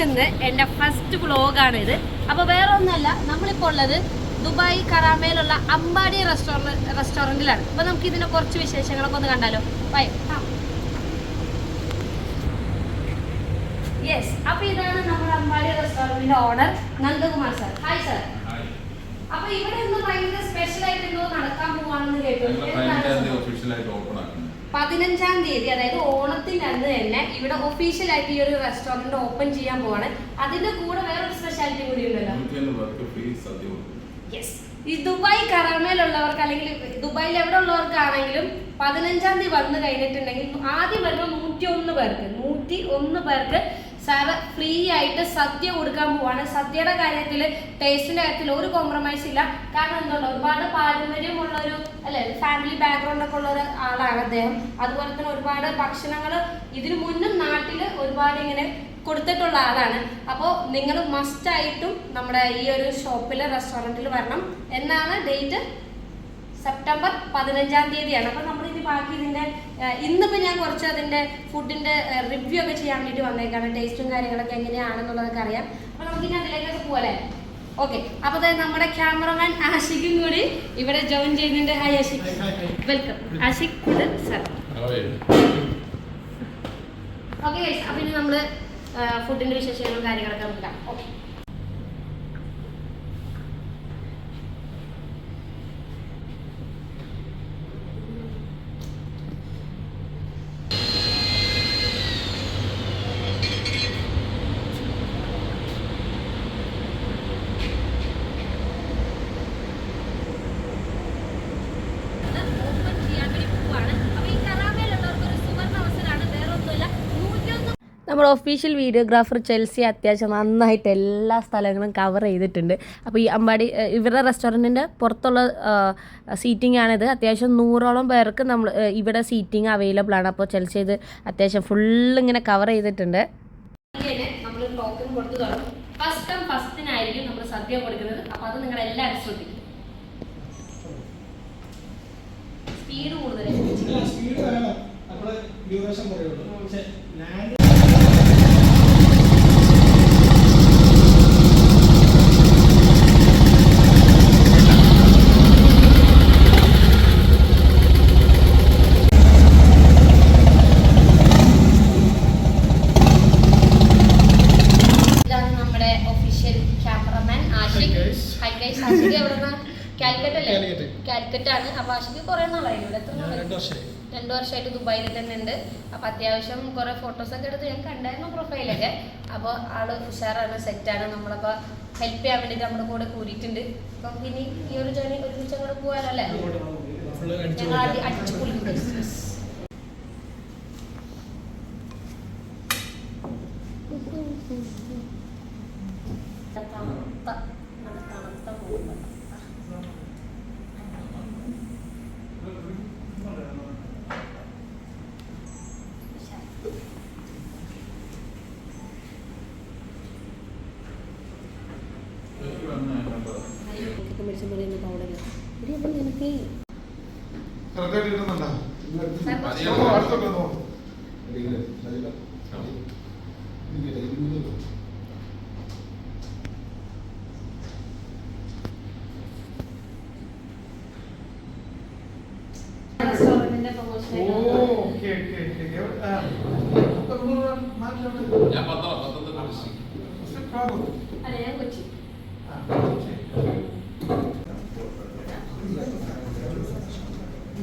നിന്ന് എന്റെ ഫസ്റ്റ് വ്ളോഗാണിത്. അപ്പോൾ വേറെ ഒന്നുമല്ല നമ്മളിപ്പോൾ ഉള്ളത് ദുബായ് കറാമയിലുള്ള അമ്പാടി റെസ്റ്റോറന്റ് റെസ്റ്റോറന്റിലാണ്. അപ്പോൾ നമുക്ക് ഇതിന്റെ കുറച്ച് വിശേഷങ്ങളൊക്കെ ഒന്ന് കണ്ടാലോ? ബൈ യെസ് അപ്പോൾ ഇതാണ് നമ്മുടെ Ambadi റെസ്റ്റോറന്റിന്റെ owner Nandakumar sir. Hi sir അപ്പൊ ഇവിടെ ഇന്ന് ഭയങ്കര സ്പെഷ്യൽ ആയിട്ട് എന്തോ നടക്കാൻ പോവാണെന്ന് കേട്ടു. പതിനഞ്ചാം തീയതി അതായത് ഓണത്തിന്റെ അന്ന് തന്നെ ഇവിടെ ഒഫീഷ്യൽ ആയിട്ട് ഈ ഒരു റെസ്റ്റോറന്റ് ഓപ്പൺ ചെയ്യാൻ പോവാണ്. അതിന്റെ കൂടെ വേറൊരു സ്പെഷ്യാലിറ്റി കൂടി ഉണ്ടല്ലോ. യെസ് ഈ ദുബായ് കറാമയിലുള്ളവർക്ക് അല്ലെങ്കിൽ ദുബായിൽ എവിടെ ഉള്ളവർക്കാണെങ്കിലും പതിനഞ്ചാം തീയതി വന്നു കഴിഞ്ഞിട്ടുണ്ടെങ്കിൽ ആദ്യം വരുന്ന നൂറ്റി ഒന്ന് പേർക്ക് നൂറ്റി ഒന്ന് പേർക്ക് സാറ് ഫ്രീ ആയിട്ട് സദ്യ കൊടുക്കാൻ പോവാണ്. സദ്യയുടെ കാര്യത്തിൽ ടേസ്റ്റിന്റെ കാര്യത്തിൽ ഒരു കോംപ്രമൈസ് ഇല്ല. കാരണം എന്തുകൊണ്ട് ഒരുപാട് പാരമ്പര്യമുള്ള ഒരു ഫാമിലി ബാക്ക്ഗ്രൗണ്ട് ഒക്കെ ഉള്ള ആളാണ് അദ്ദേഹം. അതുപോലെ തന്നെ ഒരുപാട് ഭക്ഷണങ്ങൾ ഇതിനു മുന്നും നാട്ടിൽ ഒരുപാട് ഇങ്ങനെ കൊടുത്തിട്ടുള്ള ആളാണ്. അപ്പോൾ നിങ്ങൾ മസ്റ്റ് ആയിട്ടും നമ്മുടെ ഈ ഒരു ഷോപ്പിൽ റെസ്റ്റോറന്റിൽ വരണം എന്നാണ് ഡേറ്റ് സെപ്റ്റംബർ പതിനഞ്ചാം തീയതിയാണ്. അപ്പോൾ നമ്മൾ ഇനി ബാക്കി ഇതിന്റെ ഇന്നിപ്പോൾ ഞാൻ കുറച്ച് അതിന്റെ ഫുഡിന്റെ റിവ്യൂ ഒക്കെ ചെയ്യാൻ വേണ്ടിയിട്ട് വന്നേക്കാണ്. ടേസ്റ്റും കാര്യങ്ങളൊക്കെ എങ്ങനെയാണെന്നുള്ളതൊക്കെ അറിയാം. അപ്പോൾ നമുക്ക് ഇനി അതിലേക്കൊക്കെ പോകല്ലേ ഓക്കെ അപ്പൊ നമ്മുടെ ക്യാമറമാൻ ആഷിഖും കൂടി ഇവിടെ ജോയിൻ ചെയ്യുന്നുണ്ട്. ഹായ് ആഷിഖ്. വെൽക്കം ആഷിഖ് ഇത് സർ ഓക്കെ അപ്പൊ ഇനി നമ്മൾ ഫുഡിന്റെ വിശേഷങ്ങളും കാര്യങ്ങളൊക്കെ നോക്കാം ഓക്കെ ഓപ്പൺ ചെയ്യാൻ വേണ്ടി പോവാണ് അപ്പോൾ ഈ കറാമയിലുള്ളവർക്ക് ഒരു സുവർണ അവസരമാണ് വേറെ ഒന്നുമില്ല നൂറ്റൊന്ന് നമ്മുടെ ഒഫീഷ്യൽ വീഡിയോഗ്രാഫർ ചെൽസി അത്യാവശ്യം നന്നായിട്ട് എല്ലാ സ്ഥലങ്ങളും കവർ ചെയ്തിട്ടുണ്ട്. അപ്പോൾ ഈ അമ്പാടി ഇവരുടെ റെസ്റ്റോറന്റിന്റെ പുറത്തുള്ള സീറ്റിംഗ് ആണിത്. അത്യാവശ്യം നൂറോളം പേർക്ക് നമ്മൾ ഇവിടെ സീറ്റിംഗ് അവൈലബിൾ ആണ്. അപ്പോൾ ചെൽസി ഇത് അത്യാവശ്യം ഫുള്ള് ഇങ്ങനെ കവർ ചെയ്തിട്ടുണ്ട്. നമ്മൾ ടോക്കൺ കൊടുത്തു തുടങ്ങും. ഫസ്റ്റ് ടൈം ഫസ്റ്റിനായിരിക്കും നമ്മൾ സദ്യ കൊടുക്കുന്നത്. അപ്പോൾ അത് നിങ്ങൾ എല്ലാവരും ശ്രദ്ധിക്കും. സ്പീഡ് കൂടുതൽ സ്പീഡ് വേണം. നമ്മൾ ഡ്യൂറേഷൻ പറയുള്ളൂ പക്ഷെ ലാൻഡ് ഇതാണ് നമ്മുടെ ഒഫീഷ്യൽ എവിടെന്നാ? അപ്പൊ കുറെ നാളായി ഇവിടെ? രണ്ട് വർഷമായി രണ്ടു വർഷമായിട്ട് ദുബായിൽ തന്നെ ഉണ്ട്. അപ്പൊ അത്യാവശ്യം കുറെ ഫോട്ടോസ് ഒക്കെ എടുത്ത് ഞാൻ കണ്ടായിരുന്നു പ്രൊഫൈലൊക്കെ അപ്പൊ ആൾ ഉഷാറാണ് സെറ്റാണ് നമ്മളപ്പോ ഹെൽപ്പ് ചെയ്യാൻ വേണ്ടിട്ട് നമ്മുടെ കൂടെ കൂടിയിട്ടുണ്ട്. അപ്പൊ ഇനി ഈ ഒരു ജേണി ഒരുമിച്ച് അങ്ങോട്ട് പോവാനല്ലേ ഞങ്ങൾ അടിച്ചു പൊളിക്കും നിനക്ക് പോലെ പ്രൊമോഷൻ ഓക്കെ ഓക്കെ ഓക്കെ. നാട്ടിലോട്ട്? ഞാൻ പത്തളം പത്തൊന്നും അല്ല ഞാൻ കൊച്ചി.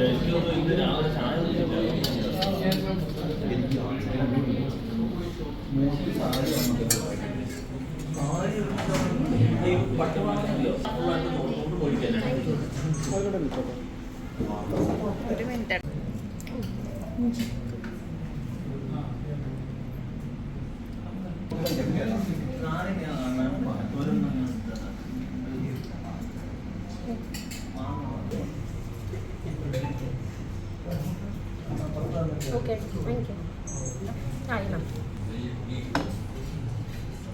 എനിക്ക് തോന്നുന്നു ഇന്ന് രാവിലെ ചായ കുടിച്ചില്ല. ഒരു മിനിറ്റ്. ഓക്കെ താങ്ക് യു ആ ഇല്ല.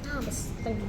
ആ ബസ് താങ്ക് യു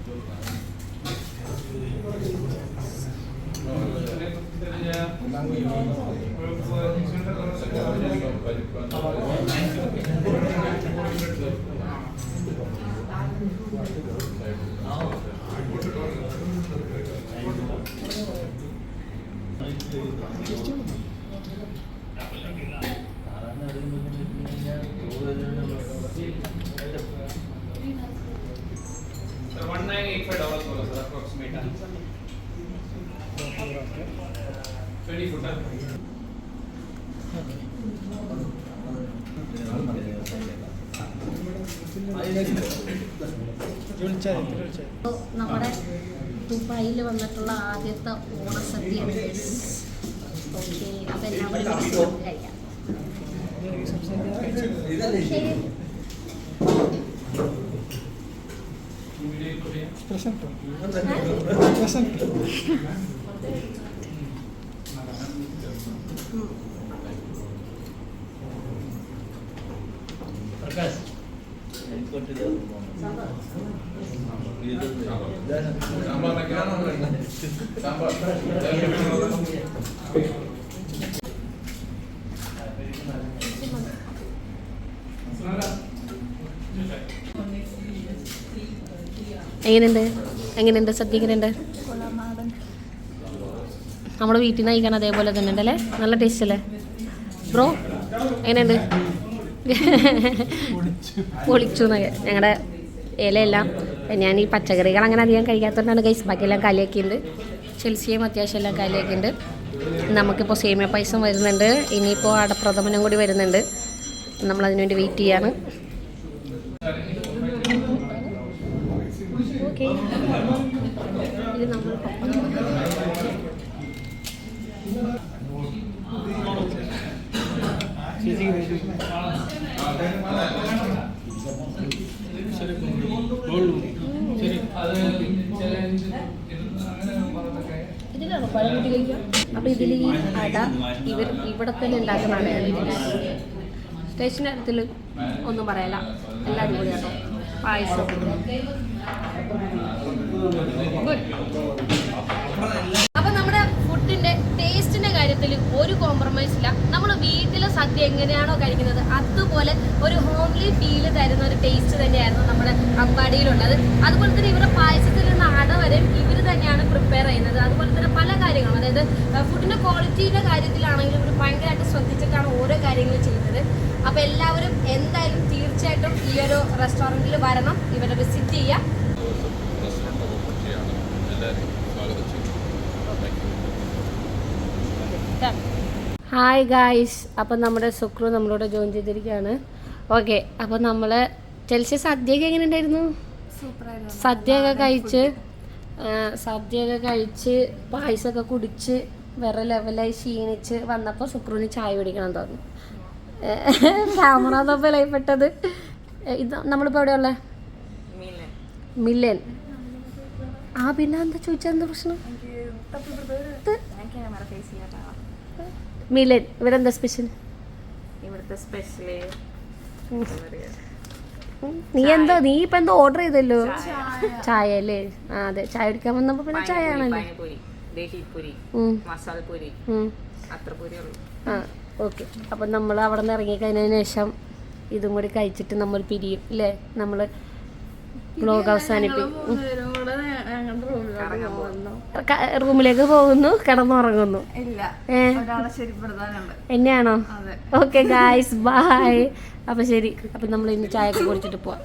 നമ്മുടെ ദുബായിൽ വന്നിട്ടുള്ള ആദ്യത്തെ ഓണസദ്യ പ്രസന്റ് എങ്ങനെയുണ്ട്? എങ്ങനെയുണ്ട്? സദ്യ എങ്ങനെയുണ്ട്? നമ്മുടെ വീട്ടിൽ നിന്ന് കഴിക്കാൻ അതേപോലെ തന്നെ ഉണ്ടല്ലേ? നല്ല ടേസ്റ്റ് അല്ലേ? ബ്രോ എങ്ങനെയുണ്ട്? പൊളിച്ചു ഞങ്ങളുടെ ഇലയെല്ലാം ഞാൻ ഈ പച്ചക്കറികൾ അങ്ങനെ അധികം കഴിക്കാത്തതുകൊണ്ടാണ് കൈസ് ബാക്കിയെല്ലാം കലിയൊക്കെയുണ്ട്. ചെൽസിയും അത്യാവശ്യം എല്ലാം കലിയൊക്കെയുണ്ട്. നമുക്കിപ്പോൾ സേമിയ പായസം വരുന്നുണ്ട്. ഇനിയിപ്പോൾ അടപ്രഥമനും കൂടി വരുന്നുണ്ട്. നമ്മളതിനു വേണ്ടി വെയിറ്റ് ചെയ്യാണ്. ഓക്കെ ഇത് നമ്മൾ അപ്പോൾ ഇതിൽ ഈ അട ഇവർ ഇവിടെ തന്നെ ഉണ്ടാക്കുന്നതാണ് സ്റ്റേഷന്റെ അടുത്തിൽ ഒന്നും പറയല എല്ലാം അടിപൊളിയാട്ടോ. പായസം. ഗുഡ് അപ്പൊ നമ്മുടെ ഫുഡിന്റെ ടേസ്റ്റിന്റെ കാര്യത്തിൽ ഒരു കോംപ്രമൈസ് ഇല്ല. നമ്മൾ വീട്ടിലെ സദ്യ എങ്ങനെയാണോ കഴിക്കുന്നത് അതുപോലെ ഒരു ഹോംലി ഫീൽ തരുന്ന ഒരു ടേസ്റ്റ് തന്നെയായിരുന്നു നമ്മുടെ അമ്പാടിയിലുള്ളത്. അതുപോലെ തന്നെ ഇവരുടെ പായസത്തിൽ നിന്ന് അട വരെയും ഇവർ തന്നെയാണ് പ്രിപ്പയർ ചെയ്യുന്നത്. അതുപോലെ തന്നെ പല കാര്യങ്ങളും അതായത് ഫുഡിന്റെ ക്വാളിറ്റിയുടെ കാര്യത്തിലാണെങ്കിലും ഇവർ ഭയങ്കരമായിട്ട് ശ്രദ്ധിച്ചിട്ടാണ് ഓരോ കാര്യങ്ങളും ചെയ്യുന്നത്. അപ്പോൾ എല്ലാവരും എന്തായാലും തീർച്ചയായിട്ടും ഈ ഒരു റെസ്റ്റോറന്റിൽ വരണം ഇവരെ വിസിറ്റ് ചെയ്യാം റെസ്റ്റോറന്റ് ഓപ്പൺ ചെയ്യാണ് എല്ലാവരെയും സ്വാഗതം ചെയ്യും താങ്ക് യു ഹായ് ഗായ്സ് അപ്പം നമ്മുടെ സുക്രു നമ്മളോട് ജോയിൻ ചെയ്തിരിക്കുകയാണ്. ഓക്കെ അപ്പം നമ്മൾ ചെൽസി സദ്യയൊക്കെ എങ്ങനെ ഉണ്ടായിരുന്നു? സദ്യയൊക്കെ കഴിച്ച് സദ്യയൊക്കെ കഴിച്ച് പായസമൊക്കെ കുടിച്ച് വേറെ ലെവലായി ക്ഷീണിച്ച് വന്നപ്പോൾ സുക്രുവിന് ചായ പിടിക്കണം തോന്നി ക്യാമറ തപ്പലായിപ്പെട്ടത് ഇത് നമ്മളിപ്പോൾ എവിടെയുള്ള മില്ലൻ. ആ പിന്നെ എന്താ ചോദിച്ചാൽ എന്താ പ്രശ്നം ക്യാമറ ഫേസ് മില്ലൻ ഇവിടെ എന്താ സ്പെഷ്യൽ ഇവിടുത്തെ സ്പെഷ്യൽ നീ എന്തോ നീ ഇപ്പൊ എന്തോ ഓർഡർ ചെയ്തല്ലോ? ചായ. അല്ലേ? ആ അതെ. ചായ കുടിക്കാൻ വന്നപ്പോ പിന്നെ ചായ ആണല്ലോ ആ ഓക്കെ. അപ്പം നമ്മൾ അവിടെ നിന്ന് ഇറങ്ങിക്കഴിഞ്ഞതിന് ശേഷം ഇതും കൂടി കഴിച്ചിട്ട് നമ്മൾ പിരിയും അല്ലേ നമ്മൾ ബ്ലോഗ് അവസാനിപ്പിക്കും. റൂമിലേക്ക് പോകുന്നു കിടന്നുറങ്ങുന്നു. എന്നെയാണോ? ഓക്കെ ഗായ്സ് ബായ് അപ്പൊ ശരി. അപ്പൊ നമ്മൾ ഇന്ന് ചായ ഒക്കെ കുടിച്ചിട്ട് പോവാം.